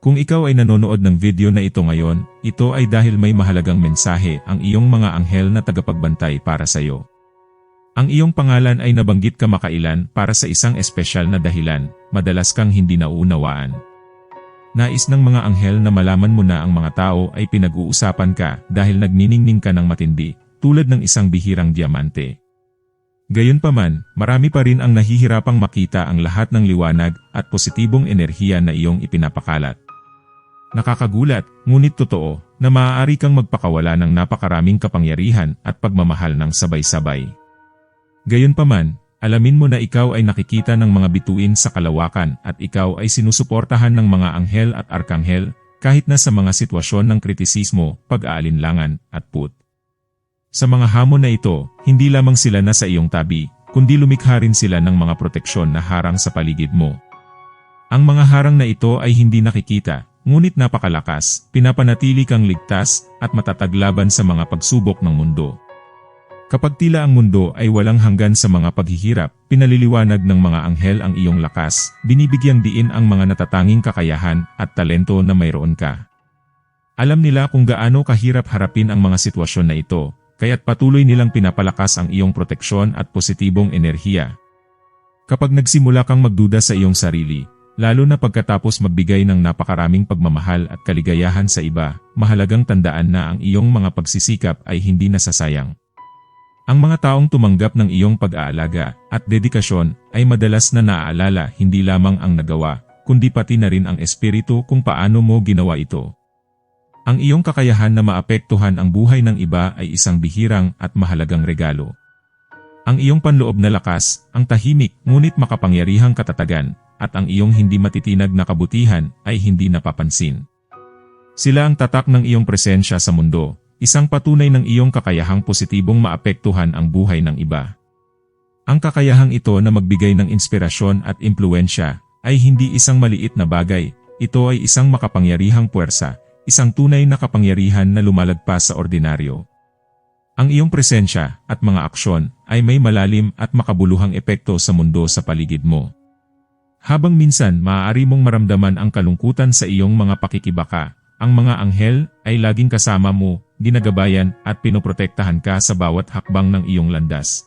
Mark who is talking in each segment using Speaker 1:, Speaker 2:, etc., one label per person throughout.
Speaker 1: Kung ikaw ay nanonood ng video na ito ngayon, ito ay dahil may mahalagang mensahe ang iyong mga anghel na tagapagbantay para sa iyo. Ang iyong pangalan ay nabanggit kamakailan para sa isang espesyal na dahilan, madalas kang hindi nauunawaan. Nais ng mga anghel na malaman mo na ang mga tao ay pinag-uusapan ka dahil nagniningning ka ng matindi, tulad ng isang bihirang diamante. Gayunpaman, marami pa rin ang nahihirapang makita ang lahat ng liwanag at positibong enerhiya na iyong ipinapakalat. Nakakagulat, ngunit totoo, na maaari kang magpakawala ng napakaraming kapangyarihan at pagmamahal ng sabay-sabay. Gayunpaman, alamin mo na ikaw ay nakikita ng mga bituin sa kalawakan at ikaw ay sinusuportahan ng mga anghel at arkanghel kahit na sa mga sitwasyon ng kritisismo, pag-aalinlangan, at put. Sa mga hamon na ito, hindi lamang sila na sa iyong tabi, kundi lumikha rin sila ng mga proteksyon na harang sa paligid mo. Ang mga harang na ito ay hindi nakikita, ngunit napakalakas, pinapanatili kang ligtas at matataglaban sa mga pagsubok ng mundo. Kapag tila ang mundo ay walang hanggan sa mga paghihirap, pinaliliwanag ng mga anghel ang iyong lakas, binibigyang diin ang mga natatanging kakayahan at talento na mayroon ka. Alam nila kung gaano kahirap harapin ang mga sitwasyon na ito, kaya't patuloy nilang pinapalakas ang iyong proteksyon at positibong enerhiya. Kapag nagsimula kang magduda sa iyong sarili, lalo na pagkatapos magbigay ng napakaraming pagmamahal at kaligayahan sa iba, mahalagang tandaan na ang iyong mga pagsisikap ay hindi nasasayang. Ang mga taong tumanggap ng iyong pag-aalaga at dedikasyon ay madalas na naaalala hindi lamang ang nagawa, kundi pati na rin ang espiritu kung paano mo ginawa ito. Ang iyong kakayahan na maapektuhan ang buhay ng iba ay isang bihirang at mahalagang regalo. Ang iyong panloob na lakas, ang tahimik ngunit makapangyarihang katatagan, at ang iyong hindi matitinag na kabutihan ay hindi napapansin. Sila ang tatak ng iyong presensya sa mundo, isang patunay ng iyong kakayahang positibong maapektuhan ang buhay ng iba. Ang kakayahang ito na magbigay ng inspirasyon at impluensya ay hindi isang maliit na bagay, ito ay isang makapangyarihang puwersa, isang tunay na kapangyarihan na lumalagpas sa ordinaryo. Ang iyong presensya at mga aksyon ay may malalim at makabuluhang epekto sa mundo sa paligid mo. Habang minsan maaari mong maramdaman ang kalungkutan sa iyong mga pakikibaka, ang mga anghel ay laging kasama mo, ginagabayan at pinoprotektahan ka sa bawat hakbang ng iyong landas.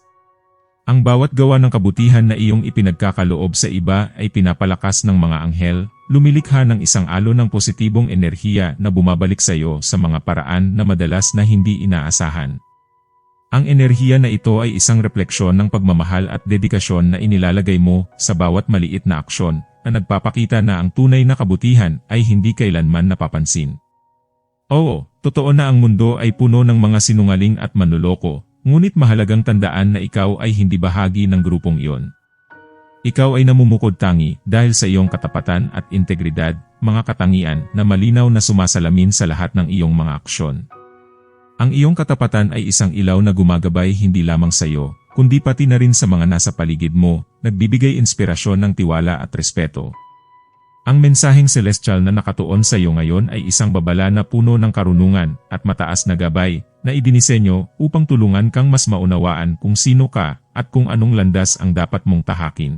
Speaker 1: Ang bawat gawa ng kabutihan na iyong ipinagkakaloob sa iba ay pinapalakas ng mga anghel, lumilikha ng isang alo ng positibong enerhiya na bumabalik sa iyo sa mga paraan na madalas na hindi inaasahan. Ang enerhiya na ito ay isang refleksyon ng pagmamahal at dedikasyon na inilalagay mo sa bawat maliit na aksyon na nagpapakita na ang tunay na kabutihan ay hindi kailanman napapansin. Oo, totoo na ang mundo ay puno ng mga sinungaling at manluloko, ngunit mahalagang tandaan na ikaw ay hindi bahagi ng grupong iyon. Ikaw ay namumukod tangi dahil sa iyong katapatan at integridad, mga katangian na malinaw na sumasalamin sa lahat ng iyong mga aksyon. Ang iyong katapatan ay isang ilaw na gumagabay hindi lamang sa iyo, kundi pati na rin sa mga nasa paligid mo, nagbibigay inspirasyon ng tiwala at respeto. Ang mensaheng celestial na nakatuon sa iyo ngayon ay isang babala na puno ng karunungan at mataas na gabay na idinisenyo upang tulungan kang mas maunawaan kung sino ka at kung anong landas ang dapat mong tahakin.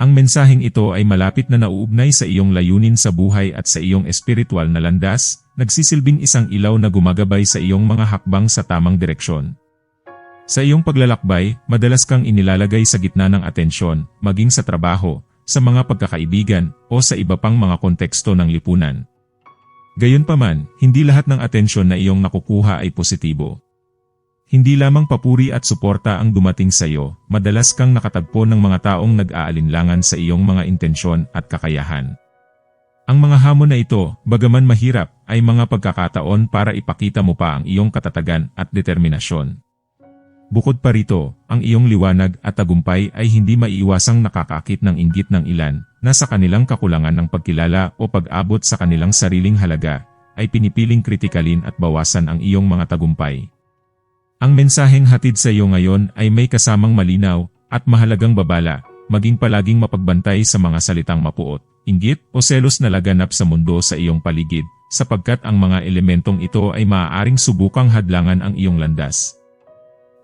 Speaker 1: Ang mensaheng ito ay malapit na nauugnay sa iyong layunin sa buhay at sa iyong espiritual na landas, nagsisilbing isang ilaw na gumagabay sa iyong mga hakbang sa tamang direksyon. Sa iyong paglalakbay, madalas kang inilalagay sa gitna ng atensyon, maging sa trabaho, sa mga pagkakaibigan, o sa iba pang mga konteksto ng lipunan. Gayunpaman, hindi lahat ng atensyon na iyong nakukuha ay positibo. Hindi lamang papuri at suporta ang dumating sa iyo, madalas kang nakatagpo ng mga taong nag-aalinlangan sa iyong mga intensyon at kakayahan. Ang mga hamon na ito, bagaman mahirap, ay mga pagkakataon para ipakita mo pa ang iyong katatagan at determinasyon. Bukod pa rito, ang iyong liwanag at tagumpay ay hindi maiiwasang nakakakit ng inggit ng ilan na sa kanilang kakulangan ng pagkilala o pag-abot sa kanilang sariling halaga, ay pinipiling kritikalin at bawasan ang iyong mga tagumpay. Ang mensaheng hatid sa iyo ngayon ay may kasamang malinaw at mahalagang babala, maging palaging mapagbantay sa mga salitang mapuot, inggit o selos na laganap sa mundo sa iyong paligid, sapagkat ang mga elementong ito ay maaaring subukang hadlangan ang iyong landas.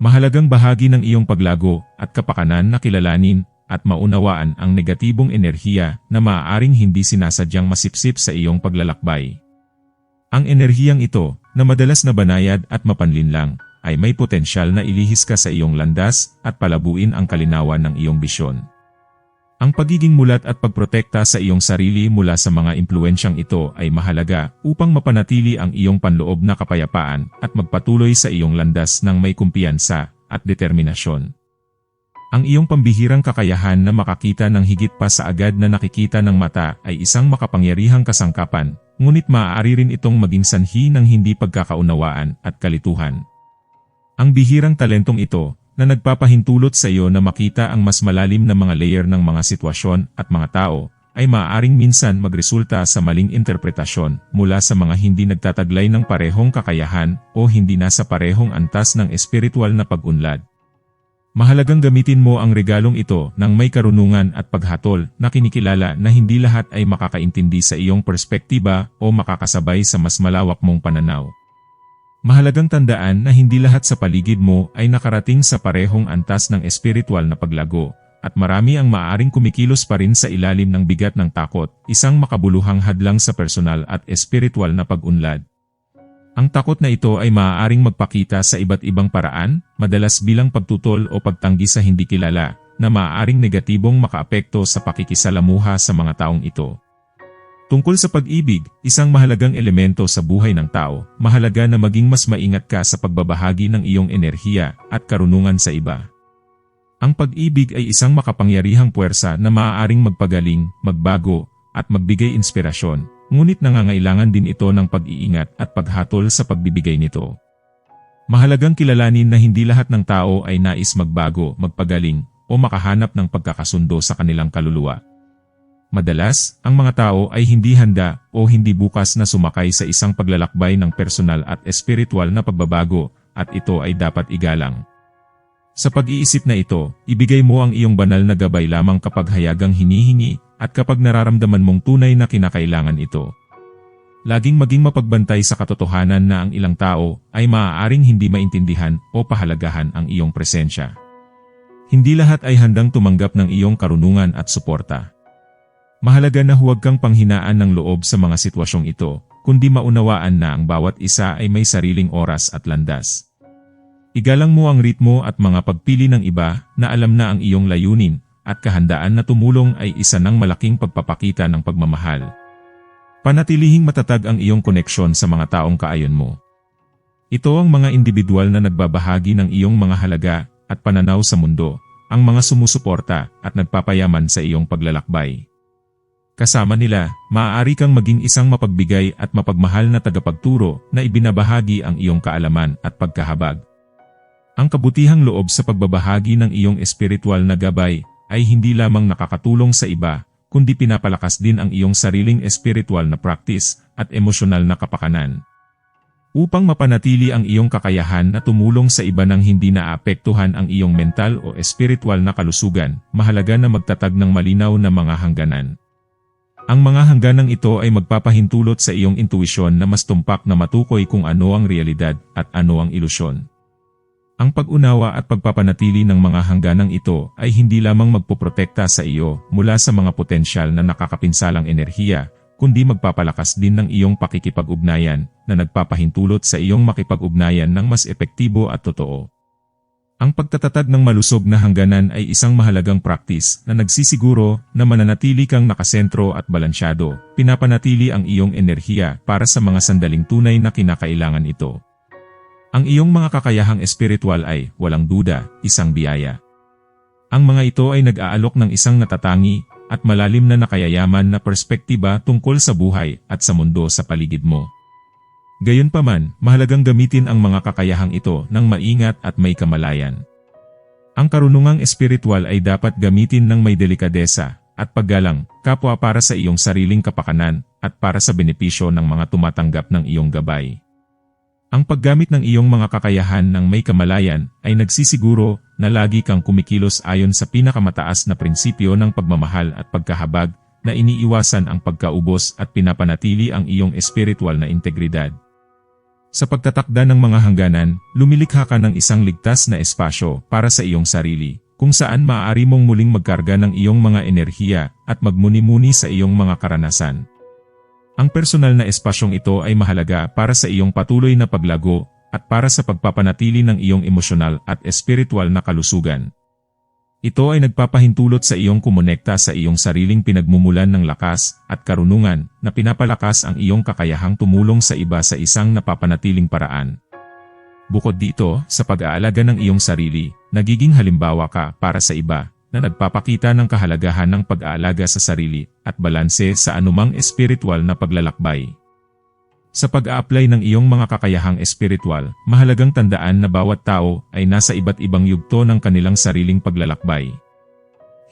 Speaker 1: Mahalagang bahagi ng iyong paglago at kapakanan na kilalanin at maunawaan ang negatibong enerhiya na maaaring hindi sinasadyang masipsip sa iyong paglalakbay. Ang enerhiyang ito, na madalas na banayad at mapanlinlang, ay may potensyal na ilihis ka sa iyong landas at palabuin ang kalinawan ng iyong bisyon. Ang pagiging mulat at pagprotekta sa iyong sarili mula sa mga impluensyang ito ay mahalaga upang mapanatili ang iyong panloob na kapayapaan at magpatuloy sa iyong landas ng may kumpiyansa at determinasyon. Ang iyong pambihirang kakayahan na makakita ng higit pa sa agad na nakikita ng mata ay isang makapangyarihang kasangkapan, ngunit maaari rin itong maging sanhi ng hindi pagkakaunawaan at kalituhan. Ang bihirang talentong ito na nagpapahintulot sa iyo na makita ang mas malalim na mga layer ng mga sitwasyon at mga tao, ay maaaring minsan magresulta sa maling interpretasyon mula sa mga hindi nagtataglay ng parehong kakayahan o hindi nasa parehong antas ng espiritual na pag-unlad. Mahalagang gamitin mo ang regalong ito ng may karunungan at paghatol na kinikilala na hindi lahat ay makakaintindi sa iyong perspektiba o makakasabay sa mas malawak mong pananaw. Mahalagang tandaan na hindi lahat sa paligid mo ay nakarating sa parehong antas ng espiritual na paglago, at marami ang maaaring kumikilos pa rin sa ilalim ng bigat ng takot, isang makabuluhang hadlang sa personal at espiritual na pag-unlad. Ang takot na ito ay maaaring magpakita sa iba't ibang paraan, madalas bilang pagtutol o pagtanggi sa hindi kilala, na maaaring negatibong makaapekto sa pakikisalamuha sa mga taong ito. Tungkol sa pag-ibig, isang mahalagang elemento sa buhay ng tao, mahalaga na maging mas maingat ka sa pagbabahagi ng iyong enerhiya at karunungan sa iba. Ang pag-ibig ay isang makapangyarihang puwersa na maaaring magpagaling, magbago, at magbigay inspirasyon, ngunit nangangailangan din ito ng pag-iingat at paghatol sa pagbibigay nito. Mahalagang kilalanin na hindi lahat ng tao ay nais magbago, magpagaling, o makahanap ng pagkakasundo sa kanilang kaluluwa. Madalas, ang mga tao ay hindi handa o hindi bukas na sumakay sa isang paglalakbay ng personal at espiritual na pagbabago at ito ay dapat igalang. Sa pag-iisip na ito, ibigay mo ang iyong banal na gabay lamang kapag hayagang hinihingi at kapag nararamdaman mong tunay na kinakailangan ito. Laging maging mapagbantay sa katotohanan na ang ilang tao ay maaaring hindi maintindihan o pahalagahan ang iyong presensya. Hindi lahat ay handang tumanggap ng iyong karunungan at suporta. Mahalaga na huwag kang panghinaan ng loob sa mga sitwasyong ito, kundi maunawaan na ang bawat isa ay may sariling oras at landas. Igalang mo ang ritmo at mga pagpili ng iba na alam na ang iyong layunin at kahandaan na tumulong ay isa ng malaking pagpapakita ng pagmamahal. Panatilihing matatag ang iyong koneksyon sa mga taong kaayon mo. Ito ang mga individual na nagbabahagi ng iyong mga halaga at pananaw sa mundo, ang mga sumusuporta at nagpapayaman sa iyong paglalakbay. Kasama nila, maaari kang maging isang mapagbigay at mapagmahal na tagapagturo na ibinabahagi ang iyong kaalaman at pagkahabag. Ang kabutihang loob sa pagbabahagi ng iyong espiritual na gabay ay hindi lamang nakakatulong sa iba, kundi pinapalakas din ang iyong sariling espiritual na practice at emosyonal na kapakanan. Upang mapanatili ang iyong kakayahan na tumulong sa iba nang hindi naapektuhan ang iyong mental o espiritual na kalusugan, mahalaga na magtatag ng malinaw na mga hangganan. Ang mga hangganang ito ay magpapahintulot sa iyong intuisyon na mas tumpak na matukoy kung ano ang realidad at ano ang ilusyon. Ang pag-unawa at pagpapanatili ng mga hangganang ito ay hindi lamang magpoprotekta sa iyo mula sa mga potensyal na nakakapinsalang enerhiya, kundi magpapalakas din ng iyong pakikipag-ugnayan na nagpapahintulot sa iyong makipag-ugnayan ng mas epektibo at totoo. Ang pagtatatag ng malusog na hangganan ay isang mahalagang praktis na nagsisiguro na mananatili kang nakasentro at balansyado, pinapanatili ang iyong enerhiya para sa mga sandaling tunay na kinakailangan ito. Ang iyong mga kakayahang espiritual ay, walang duda, isang biyaya. Ang mga ito ay nag-aalok ng isang natatangi at malalim na nakayayaman na perspektiba tungkol sa buhay at sa mundo sa paligid mo. Gayunpaman, mahalagang gamitin ang mga kakayahang ito ng maingat at may kamalayan. Ang karunungang espiritual ay dapat gamitin ng may delikadesa at paggalang, kapwa para sa iyong sariling kapakanan at para sa benepisyo ng mga tumatanggap ng iyong gabay. Ang paggamit ng iyong mga kakayahan ng may kamalayan ay nagsisiguro na lagi kang kumikilos ayon sa pinakamataas na prinsipyo ng pagmamahal at pagkahabag na iniiwasan ang pagkaubos at pinapanatili ang iyong espiritual na integridad. Sa pagtatakda ng mga hangganan, lumilikha ka ng isang ligtas na espasyo para sa iyong sarili, kung saan maaari mong muling magkarga ng iyong mga enerhiya at magmuni-muni sa iyong mga karanasan. Ang personal na espasyong ito ay mahalaga para sa iyong patuloy na paglago at para sa pagpapanatili ng iyong emosyonal at espiritual na kalusugan. Ito ay nagpapahintulot sa iyong kumonekta sa iyong sariling pinagmumulan ng lakas at karunungan na pinapalakas ang iyong kakayahang tumulong sa iba sa isang napapanatiling paraan. Bukod dito, sa pag-aalaga ng iyong sarili, nagiging halimbawa ka para sa iba na nagpapakita ng kahalagahan ng pag-aalaga sa sarili at balanse sa anumang espiritual na paglalakbay. Sa pag-a-apply ng iyong mga kakayahang espiritual, mahalagang tandaan na bawat tao ay nasa iba't ibang yugto ng kanilang sariling paglalakbay.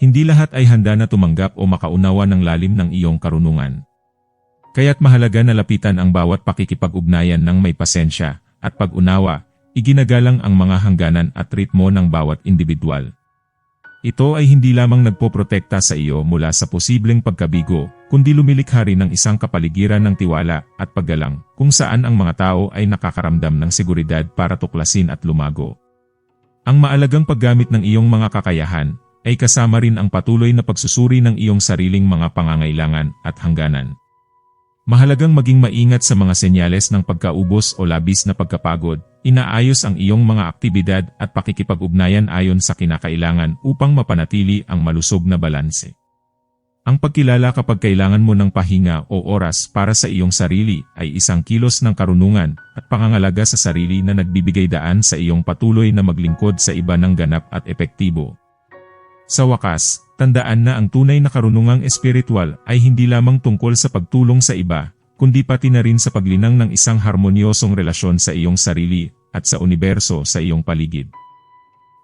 Speaker 1: Hindi lahat ay handa na tumanggap o makaunawa ng lalim ng iyong karunungan. Kaya't mahalaga na lapitan ang bawat pakikipag-ugnayan ng may pasensya at pag-unawa, iginagalang ang mga hangganan at ritmo ng bawat individual. Ito ay hindi lamang nagpoprotekta sa iyo mula sa posibleng pagkabigo, kundi lumilikha rin ng isang kapaligiran ng tiwala at paggalang kung saan ang mga tao ay nakakaramdam ng seguridad para tuklasin at lumago. Ang maalagang paggamit ng iyong mga kakayahan ay kasama rin ang patuloy na pagsusuri ng iyong sariling mga pangangailangan at hangganan. Mahalagang maging maingat sa mga senyales ng pagkaubos o labis na pagkapagod, inaayos ang iyong mga aktibidad at pakikipag-ugnayan ayon sa kinakailangan upang mapanatili ang malusog na balanse. Ang pagkilala kapag kailangan mo ng pahinga o oras para sa iyong sarili ay isang kilos ng karunungan at pangangalaga sa sarili na nagbibigay daan sa iyong patuloy na maglingkod sa iba ng ganap at epektibo. Sa wakas, tandaan na ang tunay na karunungang espiritual ay hindi lamang tungkol sa pagtulong sa iba, kundi pati na rin sa paglinang ng isang harmonyosong relasyon sa iyong sarili at sa universo sa iyong paligid.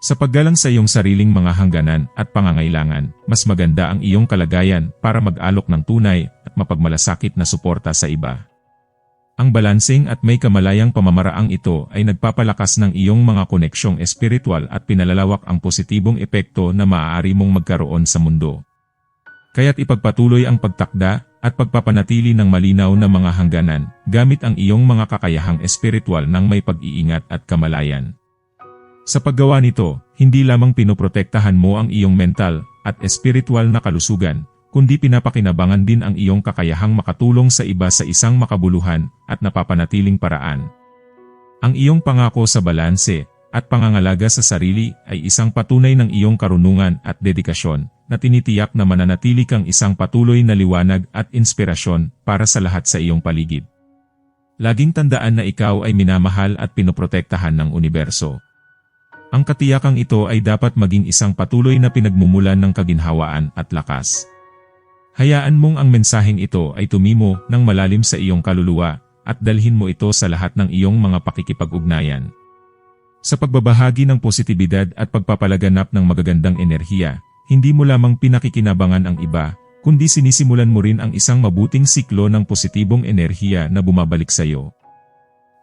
Speaker 1: Sa paggalang sa iyong sariling mga hangganan at pangangailangan, mas maganda ang iyong kalagayan para mag-alok ng tunay at mapagmalasakit na suporta sa iba. Ang balancing at may kamalayang pamamaraang ito ay nagpapalakas ng iyong mga koneksyong espiritual at pinalalawak ang positibong epekto na maaari mong magkaroon sa mundo. Kaya't ipagpatuloy ang pagtakda at pagpapanatili ng malinaw na mga hangganan gamit ang iyong mga kakayahang espiritual ng may pag-iingat at kamalayan. Sa paggawa nito, hindi lamang pinoprotektahan mo ang iyong mental at espiritual na kalusugan, kundi pinapakinabangan din ang iyong kakayahang makatulong sa iba sa isang makabuluhan at napapanatiling paraan. Ang iyong pangako sa balanse at pangangalaga sa sarili ay isang patunay ng iyong karunungan at dedikasyon na tinitiyak na mananatili kang isang patuloy na liwanag at inspirasyon para sa lahat sa iyong paligid. Laging tandaan na ikaw ay minamahal at pinoprotektahan ng universo. Ang katiyakang ito ay dapat maging isang patuloy na pinagmumulan ng kaginhawaan at lakas. Hayaan mong ang mensaheng ito ay tumimo ng malalim sa iyong kaluluwa at dalhin mo ito sa lahat ng iyong mga pakikipag-ugnayan. Sa pagbabahagi ng positibidad at pagpapalaganap ng magagandang enerhiya, hindi mo lamang pinakikinabangan ang iba, kundi sinisimulan mo rin ang isang mabuting siklo ng positibong enerhiya na bumabalik sa iyo.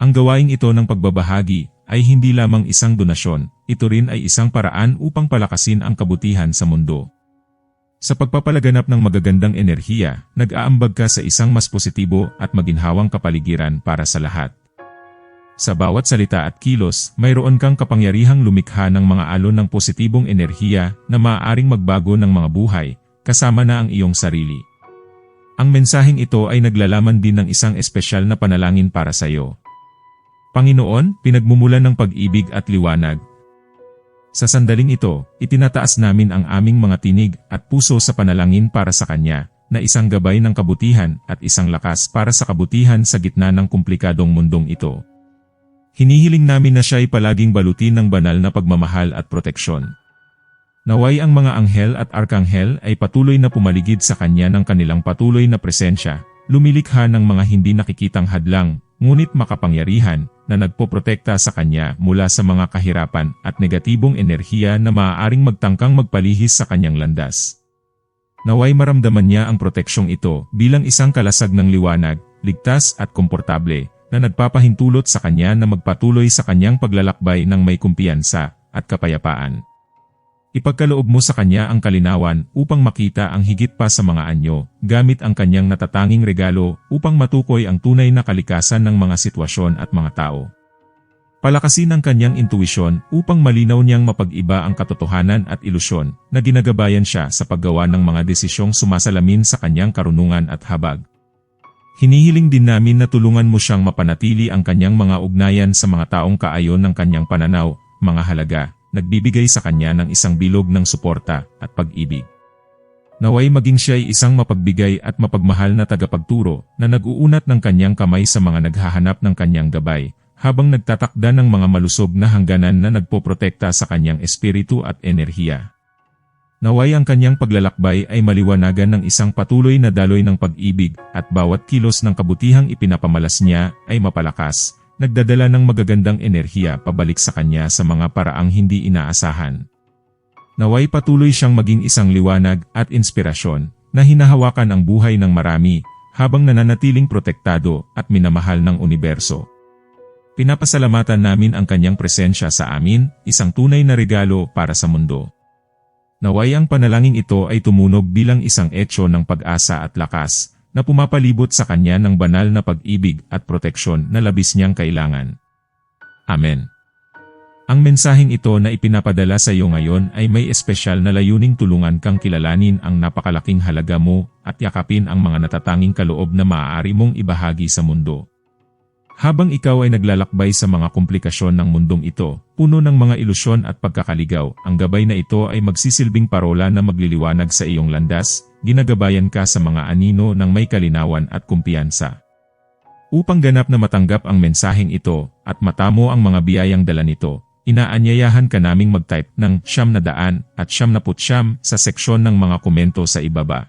Speaker 1: Ang gawaing ito ng pagbabahagi ay hindi lamang isang donasyon, ito rin ay isang paraan upang palakasin ang kabutihan sa mundo. Sa pagpapalaganap ng magagandang enerhiya, nag-aambag ka sa isang mas positibo at maginhawang kapaligiran para sa lahat. Sa bawat salita at kilos, mayroon kang kapangyarihang lumikha ng mga alon ng positibong enerhiya na maaaring magbago ng mga buhay, kasama na ang iyong sarili. Ang mensaheng ito ay naglalaman din ng isang espesyal na panalangin para sa iyo. Panginoon, pinagmumulan ng pag-ibig at liwanag, sa sandaling ito, itinataas namin ang aming mga tinig at puso sa panalangin para sa Kanya, na isang gabay ng kabutihan at isang lakas para sa kabutihan sa gitna ng komplikadong mundong ito. Hinihiling namin na siya ay palaging balutin ng banal na pagmamahal at proteksyon. Naway ang mga anghel at arkanghel ay patuloy na pumaligid sa kanya ng kanilang patuloy na presensya, lumilikha ng mga hindi nakikitang hadlang, ngunit makapangyarihan, na nagpoprotekta sa kanya mula sa mga kahirapan at negatibong enerhiya na maaaring magtangkang magpalihis sa kanyang landas. Naway maramdaman niya ang proteksyong ito bilang isang kalasag ng liwanag, ligtas at komportable, na nagpapahintulot sa kanya na magpatuloy sa kanyang paglalakbay ng may kumpiyansa at kapayapaan. Ipagkaloob mo sa kanya ang kalinawan upang makita ang higit pa sa mga anyo, gamit ang kanyang natatanging regalo upang matukoy ang tunay na kalikasan ng mga sitwasyon at mga tao. Palakasin ang kanyang intuisyon upang malinaw niyang mapag-iba ang katotohanan at ilusyon na ginagabayan siya sa paggawa ng mga desisyong sumasalamin sa kanyang karunungan at habag. Hinihiling din namin na tulungan mo siyang mapanatili ang kanyang mga ugnayan sa mga taong kaayon ng kanyang pananaw, mga halaga, nagbibigay sa kanya ng isang bilog ng suporta at pag-ibig. Naway maging siya ay isang mapagbigay at mapagmahal na tagapagturo na nag-uunat ng kanyang kamay sa mga naghahanap ng kanyang gabay, habang nagtatakda ng mga malusog na hangganan na nagpoprotekta sa kanyang espiritu at enerhiya. Naway ang kanyang paglalakbay ay maliwanagan ng isang patuloy na daloy ng pag-ibig at bawat kilos ng kabutihang ipinapamalas niya ay mapalakas, nagdadala ng magagandang enerhiya pabalik sa kanya sa mga paraang hindi inaasahan. Naway patuloy siyang maging isang liwanag at inspirasyon na hinahawakan ang buhay ng marami habang nananatiling protektado at minamahal ng universo. Pinapasalamatan namin ang kanyang presensya sa amin, isang tunay na regalo para sa mundo. Naway ang panalangin ito ay tumunog bilang isang etyo ng pag-asa at lakas, na pumapalibot sa kanya ng banal na pag-ibig at proteksyon na labis niyang kailangan. Amen. Ang mensaheng ito na ipinapadala sa iyo ngayon ay may espesyal na layuning tulungan kang kilalanin ang napakalaking halaga mo at yakapin ang mga natatanging kaloob na maaari mong ibahagi sa mundo. Habang ikaw ay naglalakbay sa mga komplikasyon ng mundong ito, puno ng mga ilusyon at pagkakaligaw, ang gabay na ito ay magsisilbing parola na magliliwanag sa iyong landas, ginagabayan ka sa mga anino ng may kalinawan at kumpiyansa. Upang ganap na matanggap ang mensaheng ito, at matamo ang mga biyayang dala nito, inaanyayahan ka naming mag-type ng siyam na daan at siyam na putsyam sa seksyon ng mga komento sa ibaba.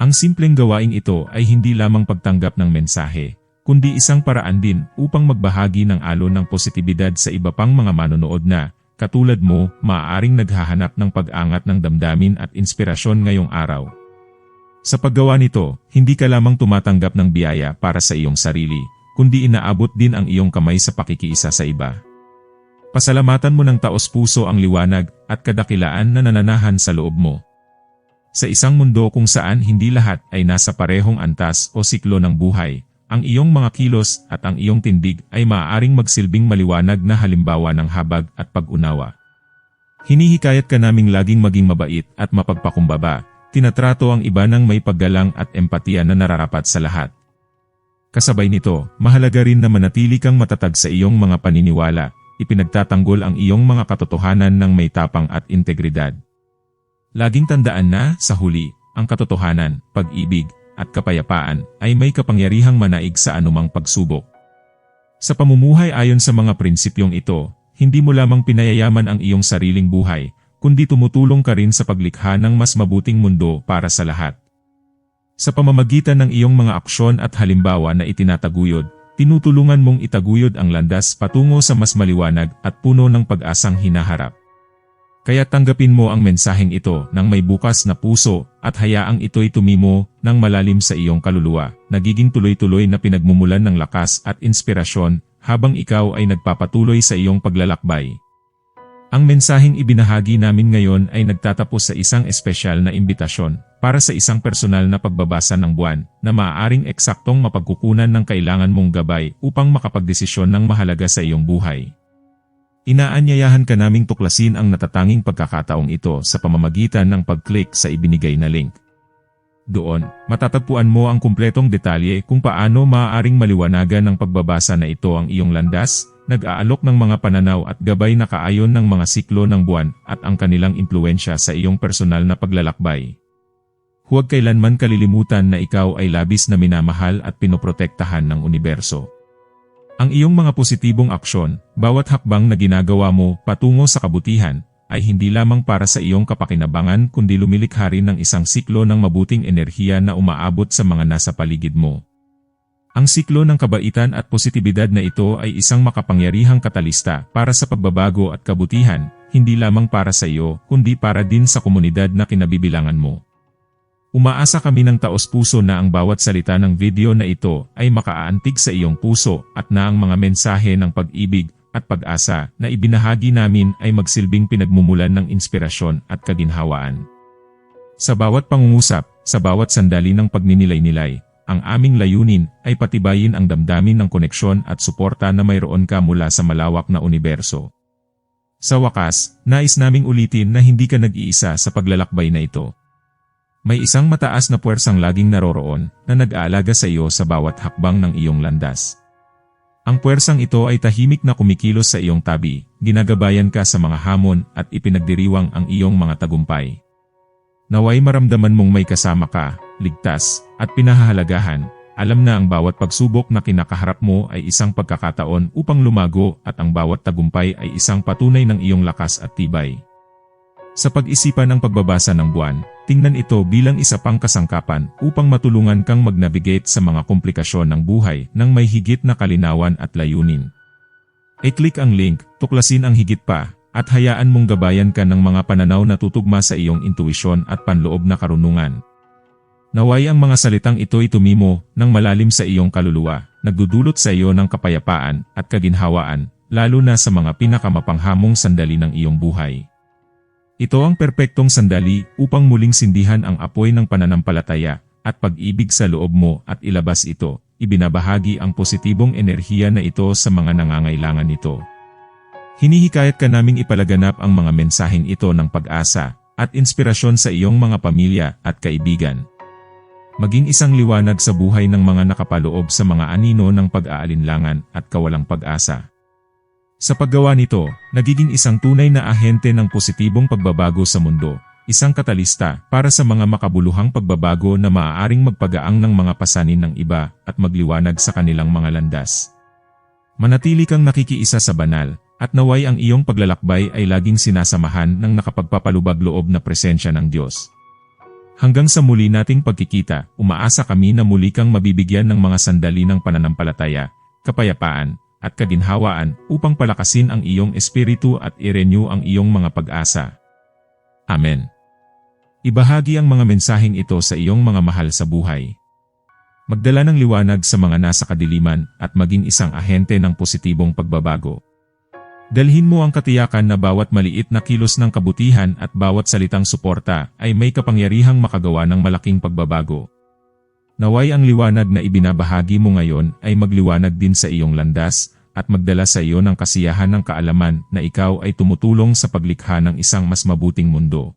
Speaker 1: Ang simpleng gawaing ito ay hindi lamang pagtanggap ng mensahe, kundi isang paraan din upang magbahagi ng alon ng positibidad sa iba pang mga manonood na, katulad mo, maaaring naghahanap ng pag-angat ng damdamin at inspirasyon ngayong araw. Sa paggawa nito, hindi ka lamang tumatanggap ng biyaya para sa iyong sarili, kundi inaabot din ang iyong kamay sa pakikiisa sa iba. Pasalamatan mo ng taos puso ang liwanag at kadakilaan na nananahan sa loob mo. Sa isang mundo kung saan hindi lahat ay nasa parehong antas o siklo ng buhay, ang iyong mga kilos at ang iyong tindig ay maaaring magsilbing maliwanag na halimbawa ng habag at pag-unawa. Hinihikayat ka naming laging maging mabait at mapagpakumbaba, tinatrato ang iba ng may paggalang at empatiya na nararapat sa lahat. Kasabay nito, mahalaga rin na manatili kang matatag sa iyong mga paniniwala, ipinagtatanggol ang iyong mga katotohanan ng may tapang at integridad. Laging tandaan na, sa huli, ang katotohanan, pag-ibig, at kapayapaan ay may kapangyarihang manaig sa anumang pagsubok. Sa pamumuhay ayon sa mga prinsipyong ito, hindi mo lamang pinayayaman ang iyong sariling buhay, kundi tumutulong ka rin sa paglikha ng mas mabuting mundo para sa lahat. Sa pamamagitan ng iyong mga aksyon at halimbawa na itinataguyod, tinutulungan mong itaguyod ang landas patungo sa mas maliwanag at puno ng pag-asang hinaharap. Kaya tanggapin mo ang mensaheng ito ng may bukas na puso at hayaang ito'y tumimo ng malalim sa iyong kaluluwa, nagiging tuloy-tuloy na pinagmumulan ng lakas at inspirasyon habang ikaw ay nagpapatuloy sa iyong paglalakbay. Ang mensaheng ibinahagi namin ngayon ay nagtatapos sa isang espesyal na imbitasyon para sa isang personal na pagbabasa ng buwan na maaaring eksaktong mapagkukunan ng kailangan mong gabay upang makapagdesisyon ng mahalaga sa iyong buhay. Inaanyayahan ka naming tuklasin ang natatanging pagkakataong ito sa pamamagitan ng pag-click sa ibinigay na link. Doon, matatagpuan mo ang kumpletong detalye kung paano maaaring maliwanagan ng pagbabasa na ito ang iyong landas, nag-aalok ng mga pananaw at gabay na kaayon ng mga siklo ng buwan at ang kanilang impluensya sa iyong personal na paglalakbay. Huwag kailanman kalilimutan na ikaw ay labis na minamahal at pinoprotektahan ng universo. Ang iyong mga positibong aksyon, bawat hakbang na ginagawa mo patungo sa kabutihan, ay hindi lamang para sa iyong kapakinabangan kundi lumilikha rin ng isang siklo ng mabuting enerhiya na umaabot sa mga nasa paligid mo. Ang siklo ng kabaitan at positibidad na ito ay isang makapangyarihang katalista para sa pagbabago at kabutihan, hindi lamang para sa iyo, kundi para din sa komunidad na kinabibilangan mo. Umaasa kami ng taos puso na ang bawat salita ng video na ito ay makaaantig sa iyong puso at na ang mga mensahe ng pag-ibig at pag-asa na ibinahagi namin ay magsilbing pinagmumulan ng inspirasyon at kaginhawaan. Sa bawat pangungusap, sa bawat sandali ng pagninilay-nilay, ang aming layunin ay patibayin ang damdamin ng koneksyon at suporta na mayroon ka mula sa malawak na universo. Sa wakas, nais naming ulitin na hindi ka nag-iisa sa paglalakbay na ito. May isang mataas na puwersang laging naroroon na nag-aalaga sa iyo sa bawat hakbang ng iyong landas. Ang puwersang ito ay tahimik na kumikilos sa iyong tabi, ginagabayan ka sa mga hamon at ipinagdiriwang ang iyong mga tagumpay. Naway maramdaman mong may kasama ka, ligtas, at pinahahalagahan, alam na ang bawat pagsubok na kinakaharap mo ay isang pagkakataon upang lumago at ang bawat tagumpay ay isang patunay ng iyong lakas at tibay. Sa pag-isipan ng pagbabasa ng buwan, tingnan ito bilang isa pang kasangkapan upang matulungan kang mag-navigate sa mga komplikasyon ng buhay ng may higit na kalinawan at layunin. I-click ang link, tuklasin ang higit pa, at hayaan mong gabayan ka ng mga pananaw na tutugma sa iyong intuisyon at panloob na karunungan. Naway ang mga salitang ito ay tumimo ng malalim sa iyong kaluluwa, nagdudulot sa iyo ng kapayapaan at kaginhawaan, lalo na sa mga pinakamapanghamong sandali ng iyong buhay. Ito ang perpektong sandali upang muling sindihan ang apoy ng pananampalataya at pag-ibig sa loob mo at ilabas ito, ibinabahagi ang positibong enerhiya na ito sa mga nangangailangan nito. Hinihikayat ka naming ipalaganap ang mga mensaheng ito ng pag-asa at inspirasyon sa iyong mga pamilya at kaibigan. Maging isang liwanag sa buhay ng mga nakapaloob sa mga anino ng pag-aalinlangan at kawalang pag-asa. Sa paggawa nito, nagiging isang tunay na ahente ng positibong pagbabago sa mundo, isang katalista para sa mga makabuluhang pagbabago na maaaring magpagaang ng mga pasanin ng iba at magliwanag sa kanilang mga landas. Manatili kang nakikiisa sa banal, at naway ang iyong paglalakbay ay laging sinasamahan ng nakapagpapalubag loob na presensya ng Diyos. Hanggang sa muli nating pagkikita, umaasa kami na muli kang mabibigyan ng mga sandali ng pananampalataya, kapayapaan, at kaginhawaan upang palakasin ang iyong espiritu at i-renew ang iyong mga pag-asa. Amen. Ibahagi ang mga mensaheng ito sa iyong mga mahal sa buhay. Magdala ng liwanag sa mga nasa kadiliman at maging isang ahente ng positibong pagbabago. Dalhin mo ang katiyakan na bawat maliit na kilos ng kabutihan at bawat salitang suporta ay may kapangyarihang makagawa ng malaking pagbabago. Naway ang liwanag na ibinabahagi mo ngayon ay magliwanag din sa iyong landas at magdala sa iyo ng kasiyahan ng kaalaman na ikaw ay tumutulong sa paglikha ng isang mas mabuting mundo.